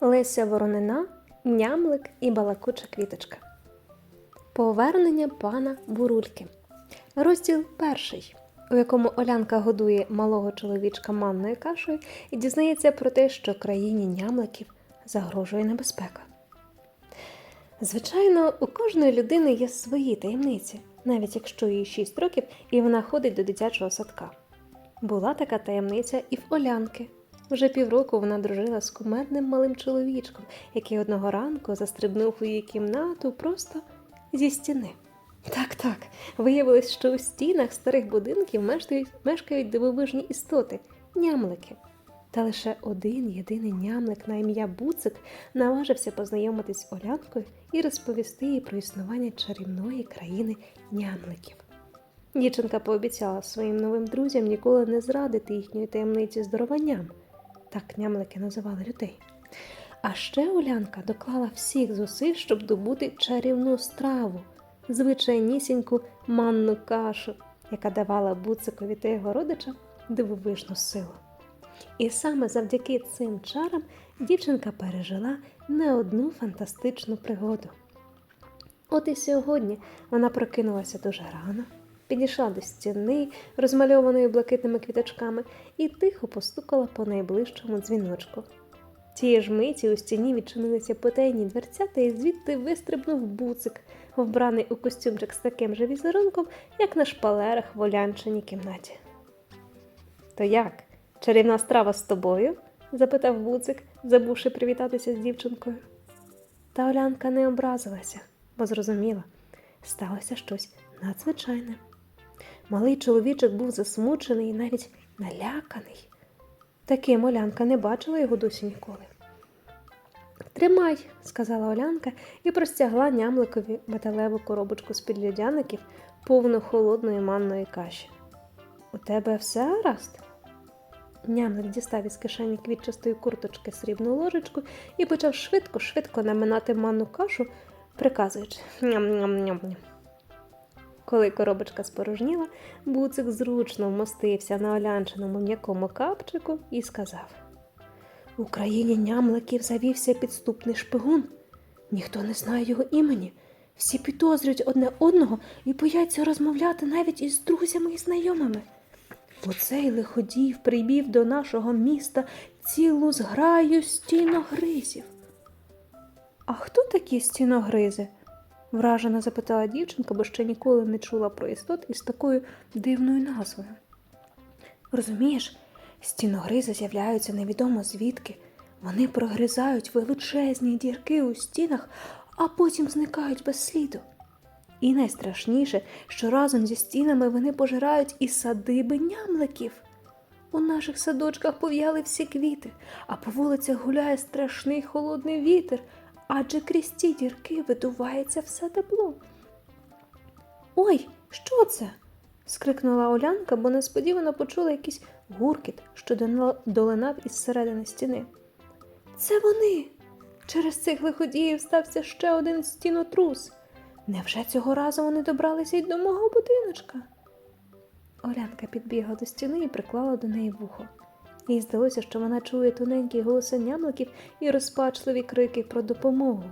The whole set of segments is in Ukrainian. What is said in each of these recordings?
Леся Воронина, Нямлик і балакуча квіточка. Повернення пана Бурульки. Розділ перший, у якому Олянка годує малого чоловічка манною кашею і дізнається про те, що країні нямликів загрожує небезпека. Звичайно, у кожної людини є свої таємниці, навіть якщо їй 6 років і вона ходить до дитячого садка. Була така таємниця і в Олянки. Вже півроку вона дружила з кумедним малим чоловічком, який одного ранку застрибнув у її кімнату просто зі стіни. Так, так, виявилось, що у стінах старих будинків мешкають, мешкають дивовижні істоти нямлики. Та лише один єдиний нямлик на ім'я Буцик наважився познайомитись з Олянкою і розповісти їй про існування чарівної країни нямликів. Дівчинка пообіцяла своїм новим друзям ніколи не зрадити їхньої таємниці з даруванням. Так нямлики називали людей. А ще Олянка доклала всіх зусиль, щоб добути чарівну страву, звичайнісіньку манну кашу, яка давала буцикові та його родичам дивовижну силу. І саме завдяки цим чарам дівчинка пережила не одну фантастичну пригоду. От і сьогодні вона прокинулася дуже рано, підійшла до стіни, розмальованої блакитними квіточками, і тихо постукала по найближчому дзвіночку. Тієї ж миті у стіні відчинилися потайні дверцята, і звідти вистрибнув буцик, вбраний у костюмчик з таким же візерунком, як на шпалерах в олянчиній кімнаті. То як? Чарівна страва з тобою? запитав буцик, забувши привітатися з дівчинкою. Та Олянка не образилася, бо зрозуміла, сталося щось надзвичайне. Малий чоловічок був засмучений і навіть наляканий. Таким Олянка не бачила його досі ніколи. Тримай, сказала Олянка і простягла нямликові металеву коробочку з-під льодяників, повну холодної манної каші. У тебе все гаразд? Нямлик дістав із кишені квітчастої курточки срібну ложечку і почав швидко-швидко наминати манну кашу, приказуючи ням-ням-ням. Коли коробочка спорожніла, буцик зручно вмостився на олянчиному м'якому капчику і сказав: У країні нямликів завівся підступний шпигун. Ніхто не знає його імені. Всі підозрюють одне одного і бояться розмовляти навіть із друзями і знайомими. Оцей лиходій прибів до нашого міста цілу зграю стіногризів. А хто такі стіногризи? Вражено запитала дівчинка, бо ще ніколи не чула про істот із такою дивною назвою. Розумієш, стіногризи з'являються невідомо звідки. Вони прогризають величезні дірки у стінах, а потім зникають без сліду. І найстрашніше, що разом зі стінами вони пожирають і садиби нямликів. У наших садочках пов'яли всі квіти, а по вулицях гуляє страшний холодний вітер, адже крізь ті дірки видувається все тепло. Ой, що це? скрикнула Олянка, бо несподівано почула якийсь гуркіт, що долинав із середини стіни. Це вони. Через цих лиходіїв стався ще один стінотрус. Невже цього разу вони добралися й до мого будиночка? Олянка підбігла до стіни і приклала до неї вухо. Їй здалося, що вона чує тоненькі голоси нямликів і розпачливі крики про допомогу.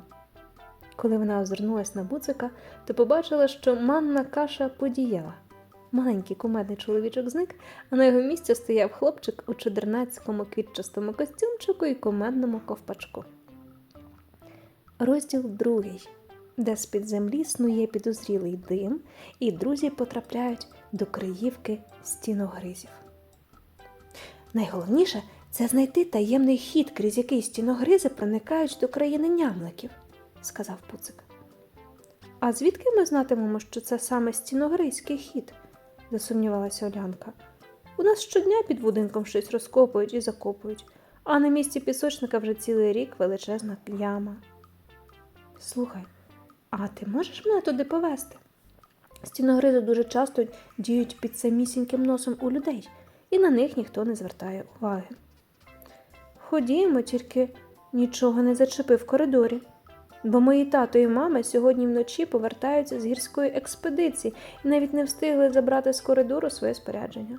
Коли вона озирнулась на буцика, то побачила, що манна каша подіяла. Маленький кумедний чоловічок зник, а на його місці стояв хлопчик у чудернацькому квітчастому костюмчику і кумедному ковпачку. Розділ другий, де з-під землі снує підозрілий дим, і друзі потрапляють до криївки стіногризів. Найголовніше це знайти таємний хід, крізь який стіногризи проникають до країни нямликів, сказав Пуцик. А звідки ми знатимемо, що це саме стіногризький хід? засумнівалася Олянка. У нас щодня під будинком щось розкопують і закопують, а на місці пісочника вже цілий рік величезна яма. Слухай, а ти можеш мене туди повезти? Стіногризи дуже часто діють під самісіньким носом у людей, і на них ніхто не звертає уваги. Ходімо, тільки нічого не зачепи в коридорі, бо мої тато і мама сьогодні вночі повертаються з гірської експедиції і навіть не встигли забрати з коридору своє спорядження.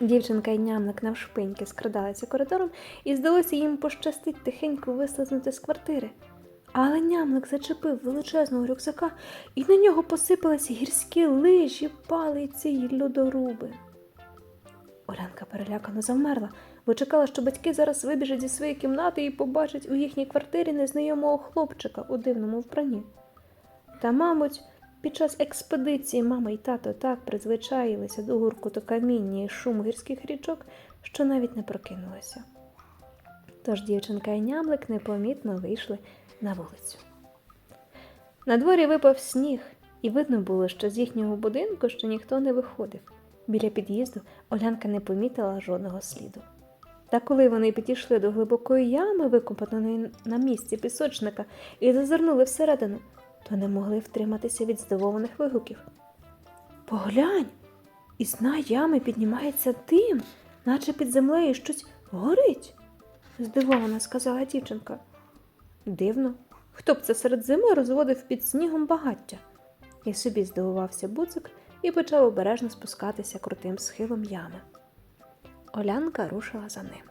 Дівчинка й нямник навшпиньки скрадалися коридором, і здалося їм пощастить тихенько вислизнути з квартири. Але нямник зачепив величезного рюкзака, і на нього посипалися гірські лижі, палиці й льодоруби. Олянка перелякано завмерла, бо чекала, що батьки зараз вибіжать зі своєї кімнати і побачать у їхній квартирі незнайомого хлопчика у дивному вбранні. Та, мабуть, під час експедиції мама і тато так призвичаїлися до гуркоту каміння і шуму гірських річок, що навіть не прокинулися. Тож дівчинка і нямлик непомітно вийшли на вулицю. На дворі випав сніг, і видно було, що з їхнього будинку ще ніхто не виходив. Біля під'їзду Олянка не помітила жодного сліду. Та коли вони підійшли до глибокої ями, викопаної на місці пісочника, і зазирнули всередину, то не могли втриматися від здивованих вигуків. Поглянь, із дна ями піднімається дим, наче під землею щось горить, здивовано сказала дівчинка. Дивно, хто б це серед зими розводив під снігом багаття? І собі здивувався буцик і почав обережно спускатися крутим схилом ями. Олянка рушила за ним.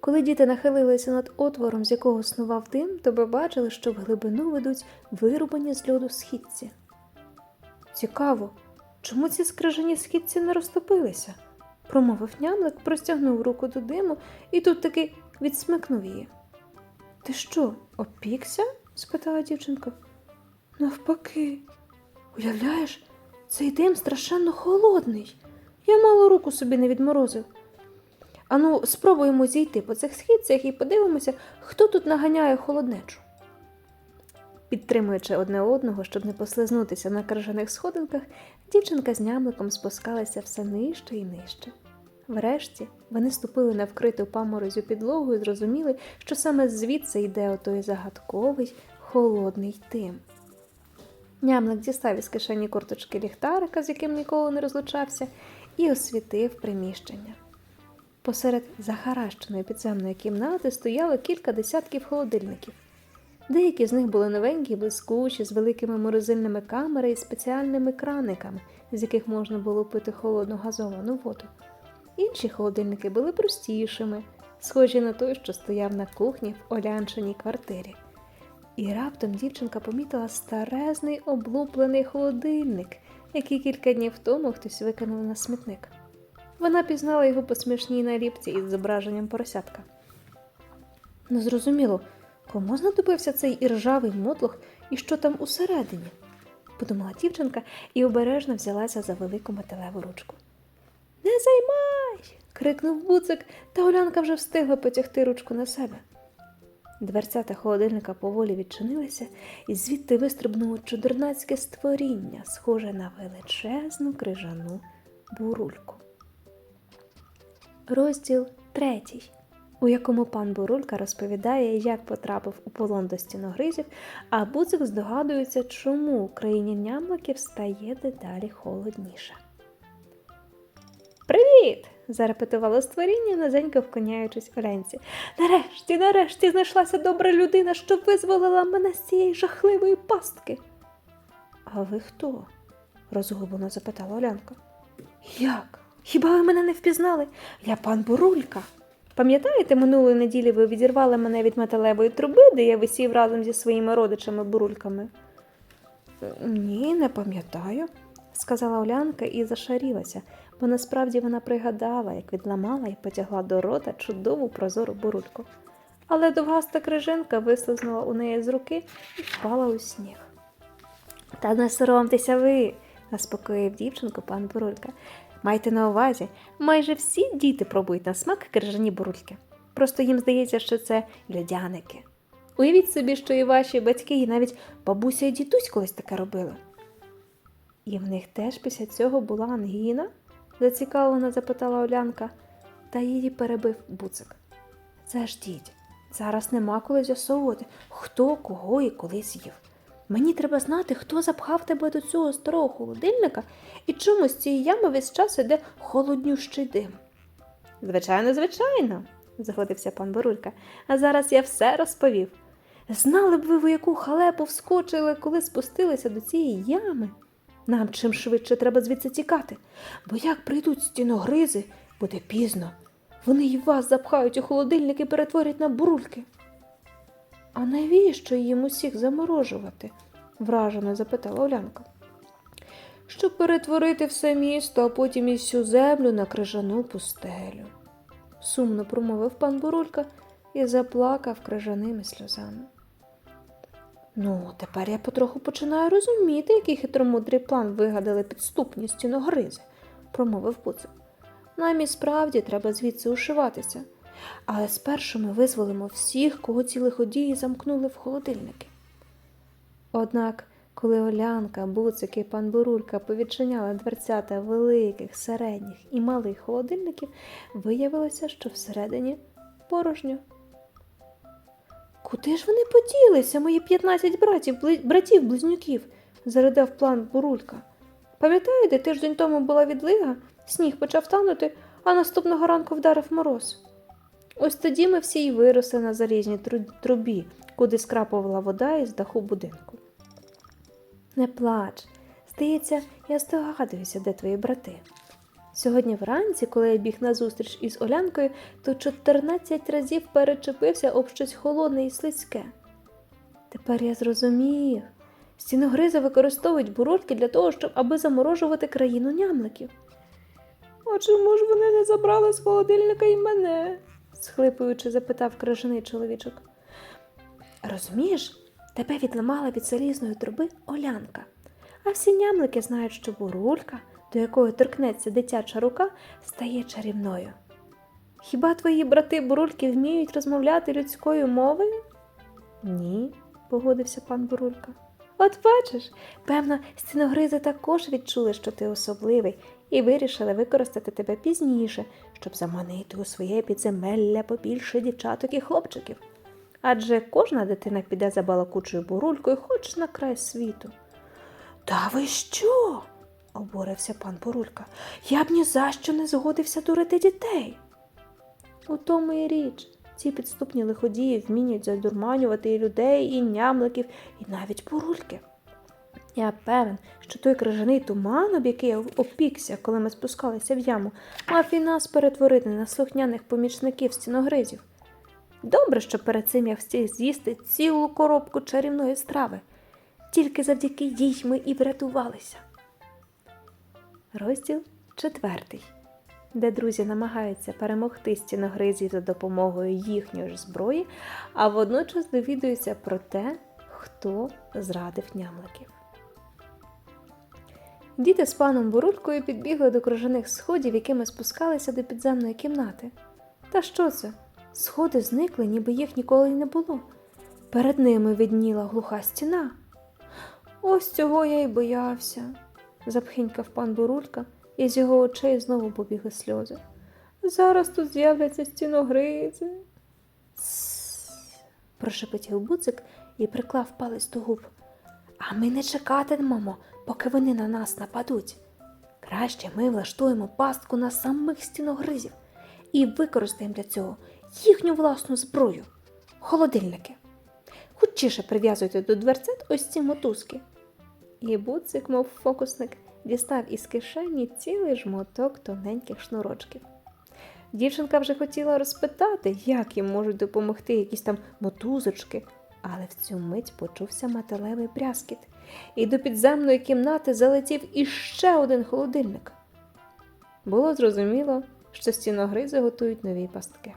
Коли діти нахилилися над отвором, з якого снував дим, то побачили, що в глибину ведуть вирубані з льоду східці. Цікаво, чому ці скрижані східці не розтопилися? промовив нямлик, простягнув руку до диму і тут таки відсмикнув її. Ти що, опікся? спитала дівчинка. Навпаки, уявляєш, цей дим страшенно холодний. Я мало руку собі не відморозив. Ану, спробуємо зійти по цих східцях і подивимося, хто тут наганяє холоднечу. Підтримуючи одне одного, щоб не послизнутися на крижаних сходинках, дівчинка з нямликом спускалася все нижче і нижче. Врешті вони ступили на вкриту паморозю підлогу і зрозуміли, що саме звідси йде отой загадковий холодний дим. Нямлик дістав із кишені курточки ліхтарика, з яким ніколи не розлучався, і освітив приміщення. Посеред захаращеної підземної кімнати стояло кілька десятків холодильників. Деякі з них були новенькі, блискучі, з великими морозильними камерами і спеціальними краниками, з яких можна було пити холодну газовану воду. Інші холодильники були простішими, схожі на той, що стояв на кухні в олянчиній квартирі. І раптом дівчинка помітила старезний облуплений холодильник, який кілька днів тому хтось викинув на смітник. Вона пізнала його по смішній наліпці із зображенням поросятка. Не зрозуміло, кому знадобився цей іржавий мотлох і що там усередині, подумала дівчинка і обережно взялася за велику металеву ручку. Не займай. крикнув буцик, та Олянка вже встигла потягти ручку на себе. Дверцята холодильника поволі відчинилися, і звідти вистрибнуло чудернацьке створіння, схоже на величезну крижану бурульку. Розділ третій, у якому пан Бурулька розповідає, як потрапив у полон до стіногризів, а Буцик здогадується, чому в країні нямликів стає дедалі холодніше. Привіт! Зарепетувало створіння, низенько вконяючись Олянці. Нарешті, нарешті знайшлася добра людина, що визволила мене з цієї жахливої пастки. А ви хто? розгублено запитала Олянка. Як? Хіба ви мене не впізнали? Я пан Бурулька. Пам'ятаєте, минулої неділі ви відірвали мене від металевої труби, де я висів разом зі своїми родичами бурульками? Ні, не пам'ятаю, сказала Олянка і зашарілася, бо насправді вона пригадала, як відламала і потягла до рота чудову прозору бурульку. Але довгаста крижинка вислизнула у неї з руки і впала у сніг. Та не соромтеся ви, заспокоїв дівчинку пан Бурулька. Майте на увазі, майже всі діти пробують на смак крижані бурульки. Просто їм здається, що це льодяники. Уявіть собі, що і ваші батьки, і навіть бабуся і дідусь колись таке робили. І в них теж після цього була ангіна? Зацікавлено запитала Олянка, та її перебив буцик. Заждіть, зараз нема коли з'ясовувати, хто кого і коли з'їв. Мені треба знати, хто запхав тебе до цього старого холодильника і чому з цієї ями весь час іде холоднющий дим. Звичайно, звичайно, заходився пан Борулька, а зараз я все розповів. Знали б ви, в яку халепу вскочили, коли спустилися до цієї ями. Нам чим швидше треба звідси тікати, бо як прийдуть стіногризи, буде пізно. Вони й вас запхають у холодильник і перетворять на бурульки. А навіщо їм усіх заморожувати? вражено запитала Олянка. Щоб перетворити все місто, а потім і всю землю на крижану пустелю, сумно промовив пан Бурулька і заплакав крижаними сльозами. Ну, тепер я потроху починаю розуміти, який хитромудрий план вигадали підступні стіногризи, промовив Пуцик. Нам і справді треба звідси ушиватися, але спершу ми визволимо всіх, кого ці лиходії замкнули в холодильники. Однак, коли Олянка, Буцик і пан Бурулька повідчиняли дверцята великих, середніх і малих холодильників, виявилося, що всередині порожньо. Куди ж вони поділися, мої 15 братів, бли- братів-близнюків? заридав план Бурулька. Пам'ятаєте, тиждень тому була відлига, сніг почав танути, а наступного ранку вдарив мороз. Ось тоді ми всі й виросли на залізній трубі, куди скрапувала вода із даху будинку. Не плач. Здається, я здогадуюся, де твої брати. Сьогодні вранці, коли я біг на зустріч із Олянкою, то 14 разів перечепився об щось холодне і слизьке. Тепер я зрозумів. Стіногризи використовують бурульки для того, щоб аби заморожувати країну нямликів. А чому ж вони не забрали з холодильника і мене? схлипуючи, запитав крижаний чоловічок. Розумієш, тебе відламала від залізної труби Олянка, а всі нямлики знають, що бурулька, до якої торкнеться дитяча рука, стає чарівною. Хіба твої брати бурульки вміють розмовляти людською мовою? Ні, погодився пан Бурулька. От бачиш, певно, стіногризи також відчули, що ти особливий, і вирішили використати тебе пізніше, щоб заманити у своє підземелля побільше дівчаток і хлопчиків. Адже кожна дитина піде за балакучою бурулькою хоч на край світу. Та ви що? Обурився пан Бурулька. Я б ні за що не згодився дурити дітей. У тому і річ. Ці підступні лиходії вміють задурманювати і людей, і нямликів, і навіть бурульки. Я певен, що той крижаний туман, об який я опікся, коли ми спускалися в яму, мав і нас перетворити на слухняних помічників стіногризів. Добре, що перед цим я встиг з'їсти цілу коробку чарівної страви. Тільки завдяки їй ми і врятувалися. Розділ четвертий, де друзі намагаються перемогти стіногризів за допомогою їхньої ж зброї, а водночас довідуються про те, хто зрадив нямликів. Діти з паном Бурулькою підбігли до крижаних сходів, якими спускалися до підземної кімнати. Та що це? Сходи зникли, ніби їх ніколи й не було. Перед ними видніла глуха стіна. Ось цього я й боявся, запхинькав пан Бурулька, і з його очей знову побігли сльози. Зараз тут з'являться стіногризи. Прошепотів буцик і приклав палець до губ. А ми не чекатимемо, поки вони на нас нападуть. Краще ми влаштуємо пастку на самих стіногризів і використаємо для цього їхню власну зброю холодильники. Хутчіше прив'язуйте до дверцят ось ці мотузки. І буцик, мов фокусник, дістав із кишені цілий жмоток тоненьких шнурочків. Дівчинка вже хотіла розпитати, як їм можуть допомогти якісь там мотузочки, але в цю мить почувся металевий брязкіт, і до підземної кімнати залетів іще один холодильник. Було зрозуміло, що стіногризи готують нові пастки.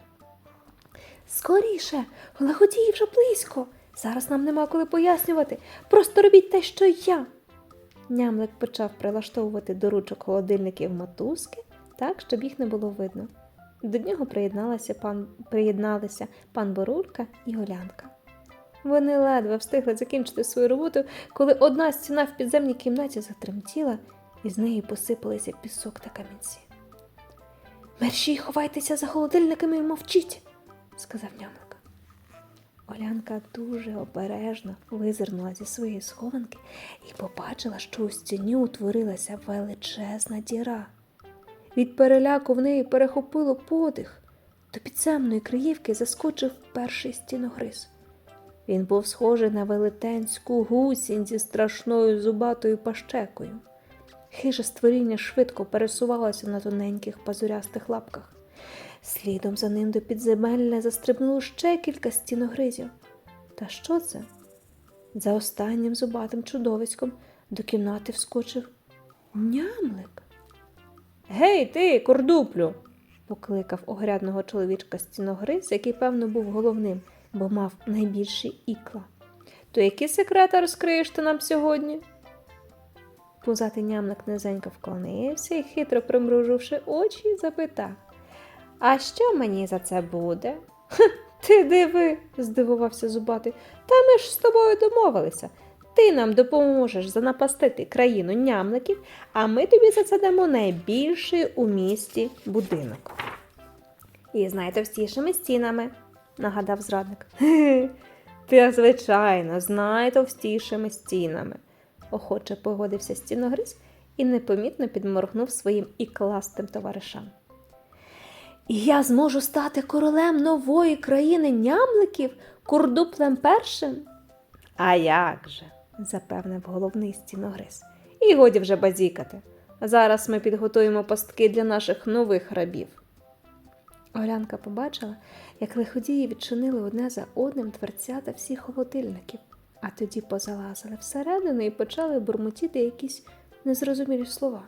Скоріше, лиходії вже близько. Зараз нам нема коли пояснювати. Просто робіть те, що я. Нямлик почав прилаштовувати до ручок холодильників мотузки так, щоб їх не було видно. До нього приєдналися пан, приєдналися пан Борулька і Олянка. Вони ледве встигли закінчити свою роботу, коли одна стіна в підземній кімнаті затремтіла, і з неї посипалися пісок та камінці. Мерші, ховайтеся за холодильниками і мовчіть, сказав нямлик. Олянка дуже обережно визирнула зі своєї схованки і побачила, що у стіні утворилася величезна діра. Від переляку в неї перехопило подих. До підземної криївки заскочив перший стіногриз. Він був схожий на велетенську гусінь зі страшною зубатою пащекою. Хиже створіння швидко пересувалося на тоненьких пазурястих лапках. Слідом за ним до підземелля застрибнуло ще кілька стіногризів. Та що це? За останнім зубатим чудовиськом до кімнати вскочив нямлик. Гей, ти, кордуплю. покликав огрядного чоловічка стіногриз, який, певно, був головним, бо мав найбільші ікла. То які секрети розкриєш ти нам сьогодні? Пузатий нямник низенько вклонився і, хитро примруживши очі, запитав А що мені за це буде? «Хе, Ти диви, здивувався зубатий. Та ми ж з тобою домовилися. Ти нам допоможеш занапастити країну нямликів, а ми тобі за це дамо найбільший у місті будинок. І з найтовстішими стінами, нагадав зрадник. Ти, звичайно, з найтовстішими стінами, охоче погодився стіногриз і непомітно підморгнув своїм ікластим товаришам. І я зможу стати королем нової країни нямликів, курдуплем першим? А як же? запевнив головний стіногриз. І годі вже базікати. Зараз ми підготуємо пастки для наших нових рабів. Олянка побачила, як лиходії відчинили одне за одним дверцята всіх холодильників, а тоді позалазили всередину і почали бурмотіти якісь незрозумілі слова.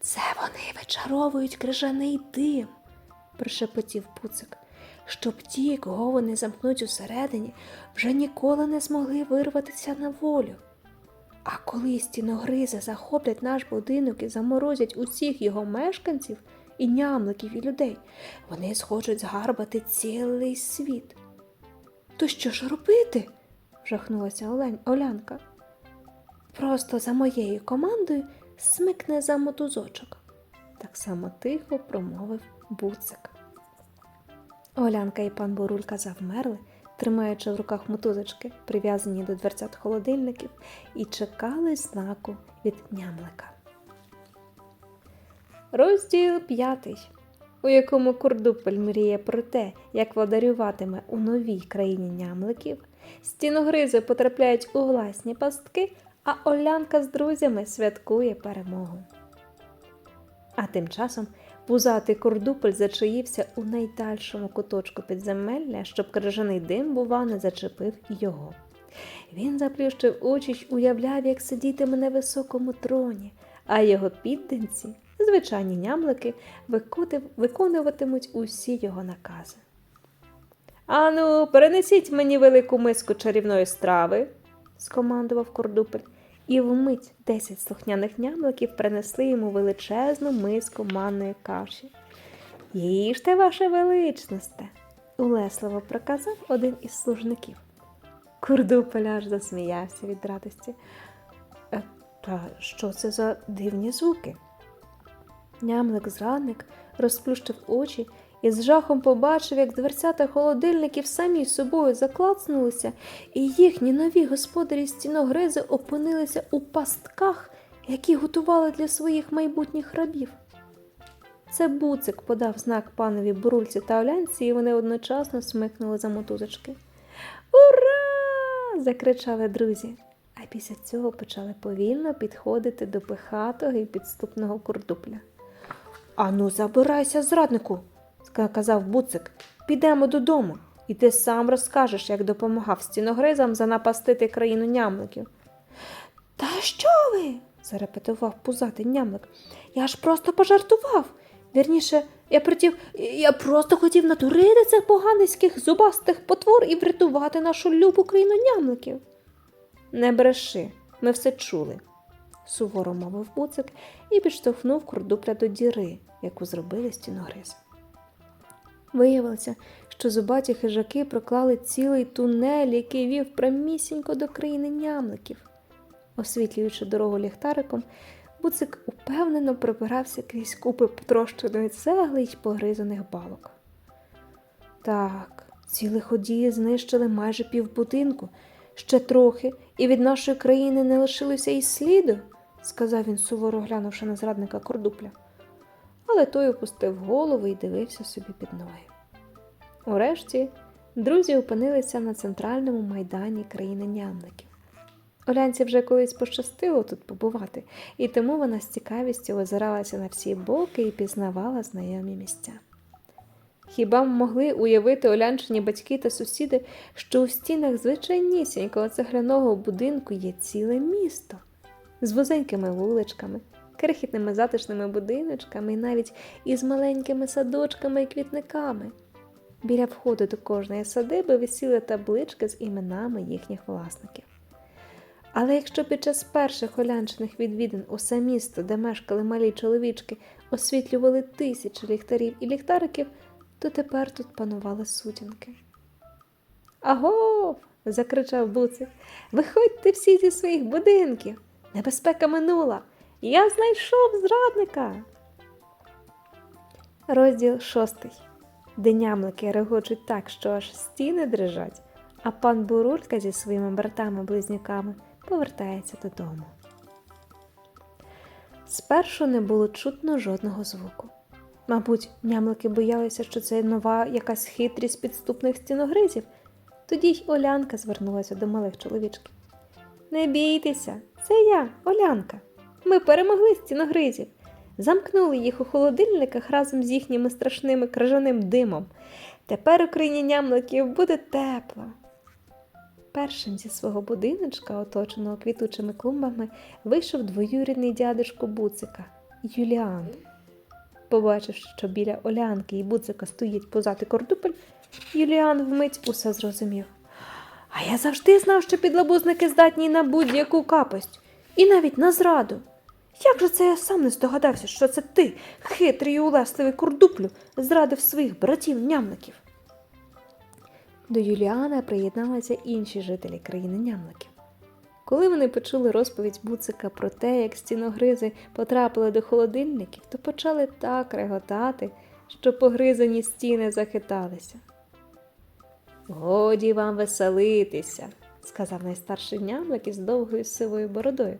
Це вони вичаровують крижаний дим, прошепотів пуцик, щоб ті, кого вони замкнуть усередині, вже ніколи не змогли вирватися на волю. А коли стіногризи захоплять наш будинок і заморозять усіх його мешканців, і нямликів, і людей, вони схочуть згарбати цілий світ. То що ж робити? жахнулася Олянка. Просто за моєю командою смикне за мотузочок, так само тихо промовив буцик. Олянка і пан Бурулька завмерли, тримаючи в руках мотузочки, прив'язані до дверцят холодильників, і чекали знаку від нямлика. Розділ п'ятий, у якому Курдупель мріє про те, як владарюватиме у новій країні нямликів, стіногризи потрапляють у власні пастки, а Олянка з друзями святкує перемогу. А тим часом пузатий Курдупель зачаївся у найдальшому куточку підземелля, щоб крижаний дим, бува, не зачепив його. Він заплющив очі й уявляв, як сидітиме на високому троні, а його підданці, звичайні нямлики, виконуватимуть усі його накази. Ану, перенесіть мені велику миску чарівної страви, скомандував Кордупель, і вмить десять слухняних нямликів принесли йому величезну миску манної каші. Їжте, ваше величносте, улесливо проказав один із служників. Курдупель аж засміявся від радості. «Е, Та що це за дивні звуки? Нямлик зрадник розплющив очі і з жахом побачив, як дверцята холодильників самі собою заклацнулися, і їхні нові господарі стіногризи опинилися у пастках, які готували для своїх майбутніх рабів. Це буцик подав знак панові бурульці та олянці, і вони одночасно смикнули за мотузочки. Ура! закричали друзі. А після цього почали повільно підходити до пихатого і підступного курдупля. Ану, забирайся, зраднику, сказав буцик. Підемо додому, і ти сам розкажеш, як допомагав стіногризам занапастити країну нямликів. Та що ви? зарепетував пузатий нямлик. Я ж просто пожартував. Вірніше, я притів, я просто хотів натурити цих поганицьких зубастих потвор і врятувати нашу любу країну нямликів. Не бреши, ми все чули, суворо мовив буцик і підштовхнув курдупля до діри, яку зробили стіногриз. Виявилося, що зубаті хижаки проклали цілий тунель, який вів прямісінько до країни нямликів. Освітлюючи дорогу ліхтариком, буцик упевнено пробирався крізь купи потрощеної цегли й погризаних балок. Так, ці лиходії знищили майже півбудинку, ще трохи, і від нашої країни не лишилося й сліду, сказав він, суворо глянувши на зрадника кордупля. Але той опустив голову і дивився собі під ноги. Урешті друзі опинилися на центральному майдані країни нямликів. Олянці вже колись пощастило тут побувати, і тому вона з цікавістю озиралася на всі боки і пізнавала знайомі місця. Хіба могли уявити олянчині батьки та сусіди, що у стінах звичайнісінького цегляного будинку є ціле місто з вузенькими вуличками, крихітними затишними будиночками і навіть із маленькими садочками і квітниками. Біля входу до кожної садиби висіли таблички з іменами їхніх власників. Але якщо під час перших олянчиних відвідин усе місто, де мешкали малі чоловічки, освітлювали тисячі ліхтарів і ліхтариків, то тепер тут панували сутінки. Агов. закричав Буцик. Виходьте всі зі своїх будинків. Небезпека минула. Я знайшов зрадника. Розділ шостий. Де нямлики регочуть так, що аж стіни дрижать, а пан Бурулька зі своїми братами-близнюками повертається додому. Спершу не було чутно жодного звуку. Мабуть, нямлики боялися, що це нова якась хитрість підступних стіногризів. Тоді й Олянка звернулася до малих чоловічків. Не бійтеся, це я, Олянка. Ми перемогли стіногризів, замкнули їх у холодильниках разом з їхніми страшними крижаним димом. Тепер у країні нямликів буде тепло. Першим зі свого будиночка, оточеного квітучими клумбами, вийшов двоюрідний дядечко Буцика Юліан. Побачивши, що біля Олянки і Буцика стоїть позати кордупель, Юліан вмить усе зрозумів. А я завжди знав, що підлабузники здатні на будь-яку капость, і навіть на зраду. Як же це я сам не здогадався, що це ти, хитрий і улесливий курдуплю, зрадив своїх братів-нямників? До Юліана приєдналися інші жителі країни нямників. Коли вони почули розповідь Буцика про те, як стіногризи потрапили до холодильників, то почали так реготати, що погризані стіни захиталися. Годі вам веселитися, сказав найстарший нямлик із довгою сивою бородою.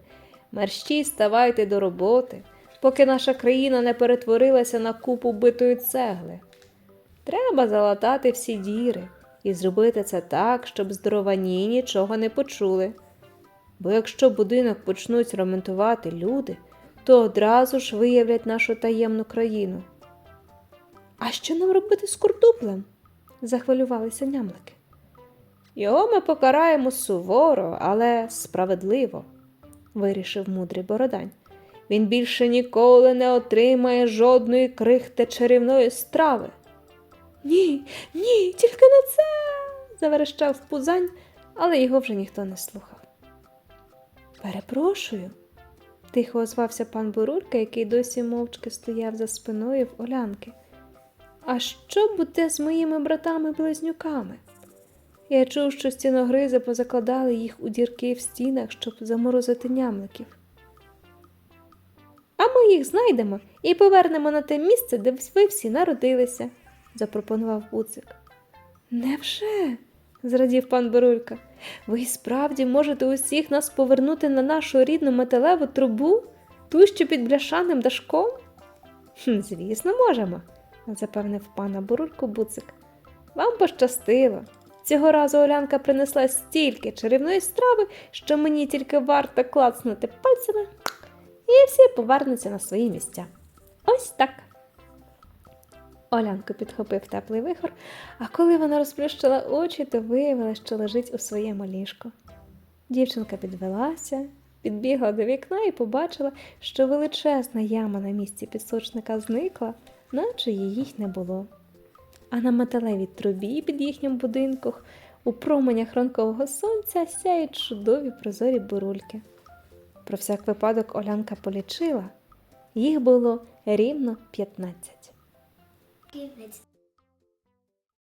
Мерщій ставайте до роботи, поки наша країна не перетворилася на купу битої цегли. Треба залатати всі діри і зробити це так, щоб здоровані нічого не почули. Бо якщо будинок почнуть ремонтувати люди, то одразу ж виявлять нашу таємну країну. А що нам робити з курдуплем? захвилювалися нямлики. Його ми покараємо суворо, але справедливо, вирішив мудрий бородань. Він більше ніколи не отримає жодної крихти чарівної страви. Ні, ні, тільки не це. заверещав пузань, але його вже ніхто не слухав. Перепрошую, тихо озвався пан Бурулька, який досі мовчки стояв за спиною в Олянки. А що буде з моїми братами-близнюками? Я чув, що стіногризи позакладали їх у дірки в стінах, щоб заморозити нямликів. А ми їх знайдемо і повернемо на те місце, де ви всі народилися, запропонував Буцик. Невже? зрадів пан Борулька. Ви справді можете усіх нас повернути на нашу рідну металеву трубу, ту, що під бляшаним дашком? «Хм, Звісно, можемо, запевнив пана Бурульку Буцик. Вам пощастило. Цього разу Олянка принесла стільки чарівної страви, що мені тільки варто клацнути пальцями, і всі повернуться на свої місця. Ось так. Олянку підхопив теплий вихор, а коли вона розплющила очі, то виявила, що лежить у своєму ліжку. Дівчинка підвелася, підбігла до вікна і побачила, що величезна яма на місці пісочника зникла, наче її не було. А на металевій трубі під їхнім будинком у променях ранкового сонця сяють чудові прозорі бурульки. Про всяк випадок Олянка полічила, їх було рівно 15. Кінець.